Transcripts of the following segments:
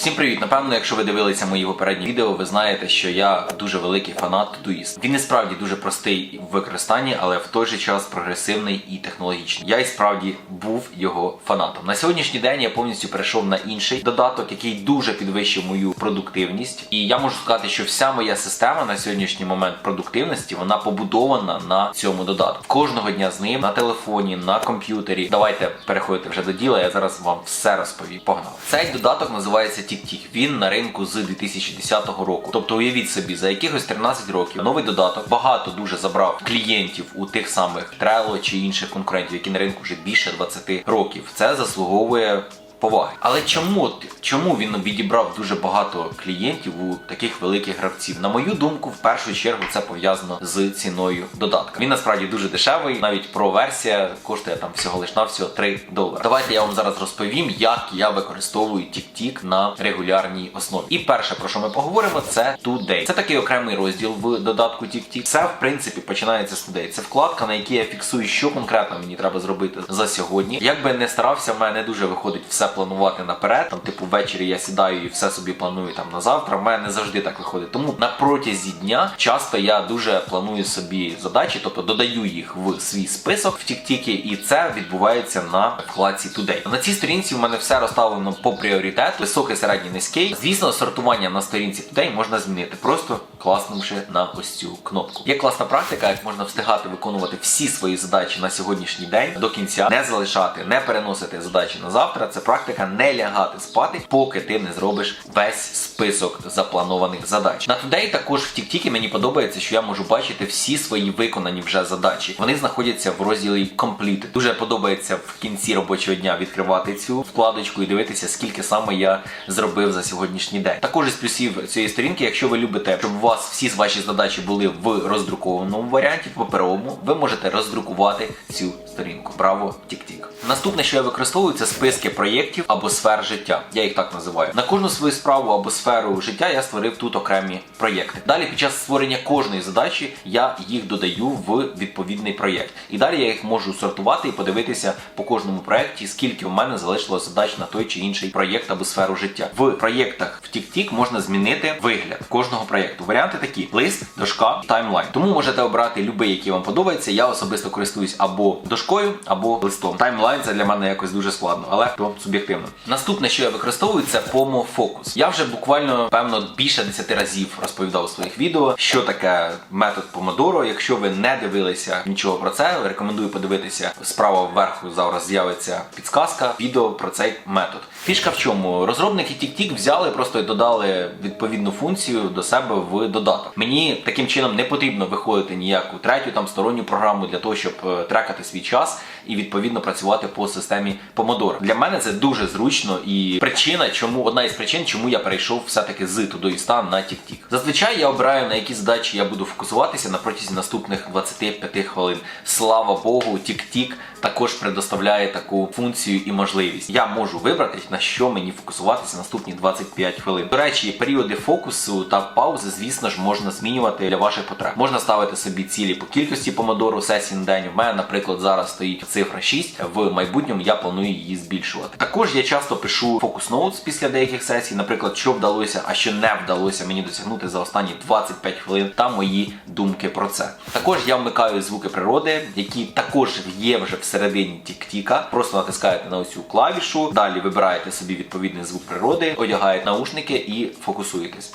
Всім привіт! Напевно, якщо ви дивилися мої попередні відео, ви знаєте, що я дуже великий фанат Todoist. Він і справді дуже простий в використанні, але в той же час прогресивний і технологічний. Я і справді був його фанатом. На сьогоднішній день я повністю перейшов на інший додаток, який дуже підвищив мою продуктивність. І я можу сказати, що вся моя система на сьогоднішній момент продуктивності вона побудована на цьому додатку. Кожного дня з ним на телефоні, на комп'ютері. Давайте переходити вже до діла. Я зараз вам все розповім. Погнали. Цей додаток називається TikTok. Він на ринку з 2010 року. Тобто, уявіть собі, за якихось 13 років новий додаток багато дуже забрав клієнтів у тих самих Trello чи інших конкурентів, які на ринку вже більше 20 років. Це заслуговує. Поваги, але чому чому він відібрав дуже багато клієнтів у таких великих гравців? На мою думку, в першу чергу це пов'язано з ціною додатка. Він насправді дуже дешевий, навіть про версія коштує там всього лиш на всього 3 долари. Давайте я вам зараз розповім, як я використовую TikTok на регулярній основі. І перше, про що ми поговоримо, це Today. Це такий окремий розділ в додатку TikTok. Все в принципі починається з Today. Це вкладка, на якій я фіксую, що конкретно мені треба зробити за сьогодні. Як би не старався, в мене не дуже виходить все планувати наперед. Там, типу, ввечері я сідаю і все собі планую там на завтра. В мене не завжди так виходить. Тому на протязі дня часто я дуже планую собі задачі, тобто додаю їх в свій список в TikTok, і це відбувається на вкладці Today. На цій сторінці в мене все розставлено по пріоритету: високий, середній, низький. Звісно, сортування на сторінці Today можна змінити, просто класнувши на ось цю кнопку. Є класна практика, як можна встигати виконувати всі свої задачі на сьогоднішній день до кінця, не залишати, не переносити задачі на завтра. Це практика не лягати спати, поки ти не зробиш весь список запланованих задач. На Today також в TikTok мені подобається, що я можу бачити всі свої виконані вже задачі. Вони знаходяться в розділі Complete. Дуже подобається в кінці робочого дня відкривати цю вкладочку і дивитися, скільки саме я зробив за сьогоднішній день. Також із плюсів цієї сторінки, якщо ви любите, щоб у вас всі ваші задачі були в роздрукованому варіанті, в паперовому, ви можете роздрукувати цю сторінку. Браво, TikTok. Наступне, що я використовую, це списки проєктів або сфер життя. Я їх так називаю. На кожну свою справу або сферу життя я створив тут окремі проєкти. Далі, під час створення кожної задачі, я їх додаю в відповідний проєкт. І далі я їх можу сортувати і подивитися по кожному проєкті, скільки в мене залишилось задач на той чи інший проєкт або сферу життя. В проєктах в TikTok можна змінити вигляд кожного проєкту. Варіанти такі: лист, дошка, таймлайн. Тому можете обрати будь-який, який вам подобається. Я особисто користуюсь або дошкою, або листом. Таймлайн це для мене якось дуже складно, але то суб'єктивно. Наступне, що я використовую, це Pomo Focus. Я вже буквально певно більше 10 разів розповідав у своїх відео, що таке метод Pomodoro. Якщо ви не дивилися нічого про це, рекомендую подивитися справа вверху. Зараз з'явиться підсказка відео про цей метод. Фішка в чому? Розробники TikTok взяли просто і додали відповідну функцію до себе в додаток. Мені таким чином не потрібно виходити ніяку третю там сторонню програму для того, щоб е, трекати свій час і відповідно працювати по системі Pomodoro. Для мене це дуже зручно і причина, чому одна із причин, чому я перейшов все-таки з Todoist на TikTok. Зазвичай я обираю на які задачі я буду фокусуватися на протязі наступних 25 хвилин. Слава Богу, TikTok також предоставляє таку функцію і можливість. Я можу вибрати на що мені фокусуватися наступні 25 хвилин. До речі, періоди фокусу та паузи, звісно ж, можна змінювати для ваших потреб. Можна ставити собі цілі по кількості помодору сесій на день. У мене, наприклад, зараз стоїть цифра 6. В майбутньому я планую її збільшувати. Також я часто пишу фокус ноутс після деяких сесій, наприклад, що вдалося, а що не вдалося мені досягнути за останні 25 хвилин та мої думки про це. Також я вмикаю звуки природи, які також є вже всередині тіктіка. Просто натискаєте на оцю клавішу, далі вибираєте собі відповідний звук природи, одягаєте наушники і фокусуєтесь.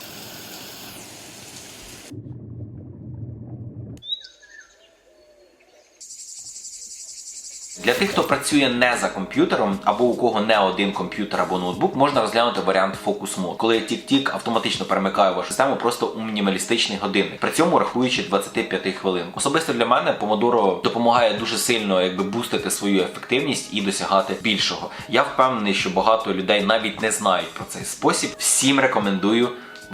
Для тих, хто працює не за комп'ютером, або у кого не один комп'ютер або ноутбук, можна розглянути варіант Focus Mode, коли TikTok автоматично перемикає вашу систему просто у мінімалістичний годинник, при цьому рахуючи 25 хвилин. Особисто для мене Pomodoro допомагає дуже сильно якби бустити свою ефективність і досягати більшого. Я впевнений, що багато людей навіть не знають про цей спосіб. Всім рекомендую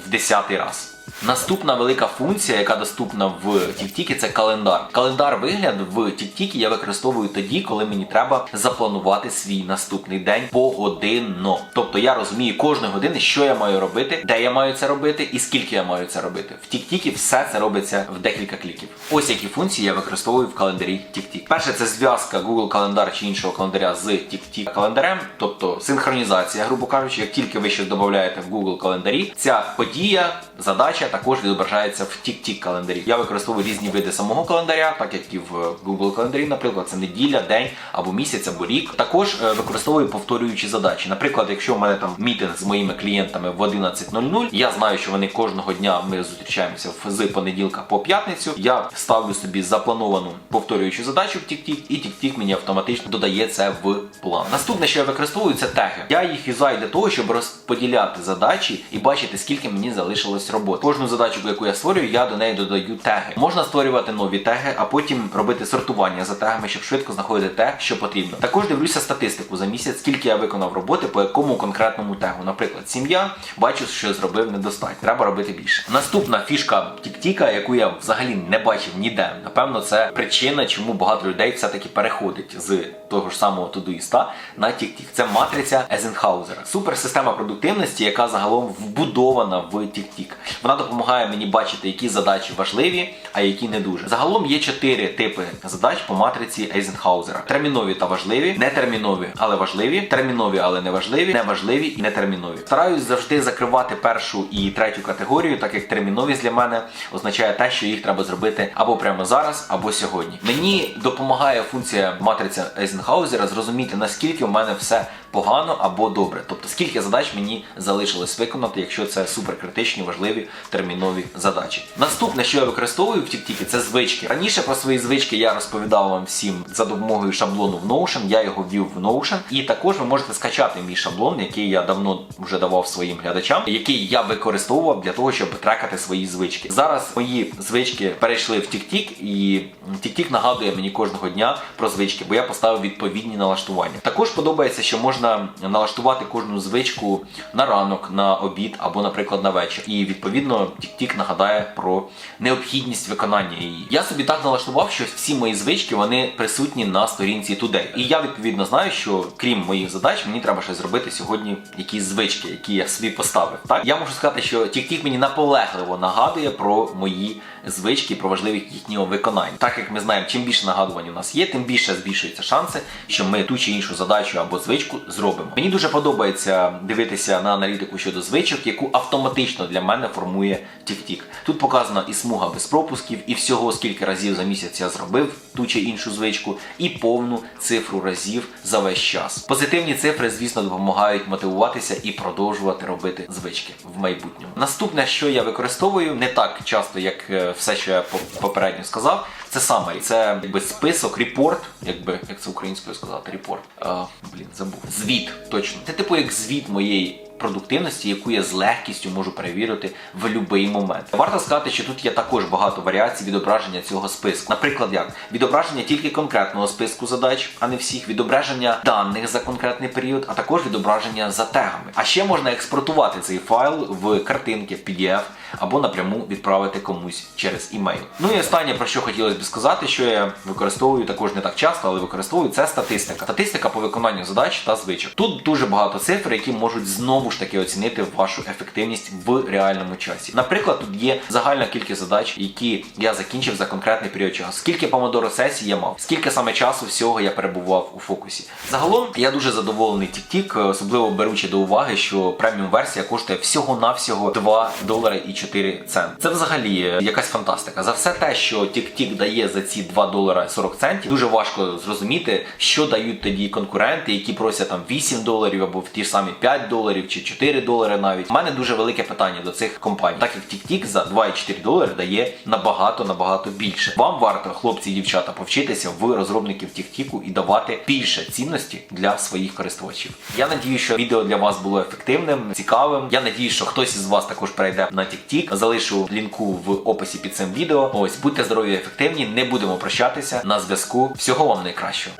в десятий раз. Наступна велика функція, яка доступна в TikTok, це календар. Календар вигляд в TikTok я використовую тоді, коли мені треба запланувати свій наступний день погодинно. Тобто я розумію кожної години, що я маю робити, де я маю це робити і скільки я маю це робити. В TikTok все це робиться в декілька кліків. Ось які функції я використовую в календарі TikTok. Перше це зв'язка Google календар чи іншого календаря з TikTok календарем, тобто синхронізація, грубо кажучи, як тільки ви щось додаєте в Google календарі, ця подія, задача також відображається в TikTok календарі. Я використовую різні види самого календаря, так як і в Google календарі, наприклад, це неділя, день або місяць, або рік. Також е, використовую повторюючі задачі. Наприклад, якщо в мене там мітинг з моїми клієнтами в 11.00, я знаю, що вони кожного дня ми зустрічаємося з понеділка по п'ятницю. Я ставлю собі заплановану повторюючу задачу в TikTok, і TikTok мені автоматично додає це в план. Наступне, що я використовую, це теги. Я їх юзаю для того, щоб розподіляти задачі і бачити, скільки мені залишилось роботи. Кожну задачу, яку я створюю, я до неї додаю теги. Можна створювати нові теги, а потім робити сортування за тегами, щоб швидко знаходити те, що потрібно. Також дивлюся статистику за місяць, скільки я виконав роботи по якому конкретному тегу. Наприклад, сім'я, бачу, що зробив недостатньо. Треба робити більше. Наступна фішка Тіктіка, яку я взагалі не бачив ніде. Напевно, це причина, чому багато людей все-таки переходить з того ж самого Тудуїста на TikTok. Це матриця Езенхаузера. Суперсистема продуктивності, яка загалом вбудована в TikTok. Вона допомагає мені бачити, які задачі важливі, а які не дуже. Загалом є чотири типи задач по матриці Ейзенхаузера: термінові та важливі, нетермінові, але важливі, термінові, але не важливі, неважливі і нетермінові. Стараюсь завжди закривати першу і третю категорію, так як терміновість для мене означає те, що їх треба зробити або прямо зараз, або сьогодні. Мені допомагає функція матриця Ейзенхаузера зрозуміти наскільки у мене все погано або добре. Тобто скільки задач мені залишилось виконати, якщо це суперкритичні, важливі термінові задачі. Наступне, що я використовую в TikTok, це звички. Раніше про свої звички я розповідав вам всім за допомогою шаблону в Notion. Я його ввів в Notion. І також ви можете скачати мій шаблон, який я давно вже давав своїм глядачам, який я використовував для того, щоб трекати свої звички. Зараз мої звички перейшли в TikTok, і TikTok нагадує мені кожного дня про звички, бо я поставив відповідні налаштування. Також подобається, що можна налаштувати кожну звичку на ранок, на обід або, наприклад, на вечір. І відповідно TikTok нагадає про необхідність виконання її. Я собі так налаштував, що всі мої звички вони присутні на сторінці Today. І я відповідно знаю, що крім моїх задач, мені треба щось зробити сьогодні, якісь звички, які я собі поставив. Так я можу сказати, що TikTok мені наполегливо нагадує про мої звички, про важливість їхнього виконання. Так як ми знаємо, чим більше нагадувань у нас є, тим більше збільшуються шанси, що ми ту чи іншу задачу або звичку зробимо. Мені дуже подобається дивитися на аналітику щодо звичок, яку автоматично для мене формує TikTok. Тут показана і смуга без пропусків, і всього скільки разів за місяць я зробив ту чи іншу звичку, і повну цифру разів за весь час. Позитивні цифри, звісно, допомагають мотивуватися і продовжувати робити звички в майбутньому. Наступне, що я використовую, не так часто, як е, все, що я по- попередньо сказав. Це summary, це якби список, репорт, якби як це українською сказати, репорт. А, блін, забув. Звіт, точно. Це типу як звіт моєї продуктивності, яку я з легкістю можу перевірити в будь-який момент. Варто сказати, що тут є також багато варіацій відображення цього списку. Наприклад, як відображення тільки конкретного списку задач, а не всіх, відображення даних за конкретний період, а також відображення за тегами. А ще можна експортувати цей файл в картинки, в PDF або напряму відправити комусь через імейл. Ну і останнє про що хотілося б сказати, що я використовую також не так часто, але використовую це статистика. Статистика по виконанню задач та звичок. Тут дуже багато цифр, які можуть знову ж таки оцінити вашу ефективність в реальному часі. Наприклад, тут є загальна кількість задач, які я закінчив за конкретний період часу. Скільки помодоро сесій я мав, скільки саме часу всього я перебував у фокусі. Загалом я дуже задоволений TikTok, особливо беручи до уваги, що преміум версія коштує всього-навсього 2 долари і 4 центи. Це взагалі е, якась фантастика. За все те, що TikTok дає за ці 2 долара 40 центів, дуже важко зрозуміти, що дають тоді конкуренти, які просять там 8 доларів або в ті ж самі 5 доларів чи 4 долари навіть. У мене дуже велике питання до цих компаній, так як TikTok за 2,4 долари дає набагато набагато більше. Вам варто, хлопці і дівчата, повчитися в розробників TikTok і давати більше цінності для своїх користувачів. Я надію, що відео для вас було ефективним, цікавим. Я надію, що хтось із вас також перейде на TikTok. Залишу лінку в описі під цим відео. Ось будьте здорові ефективні. Не будемо прощатися на зв'язку. Всього вам найкращого.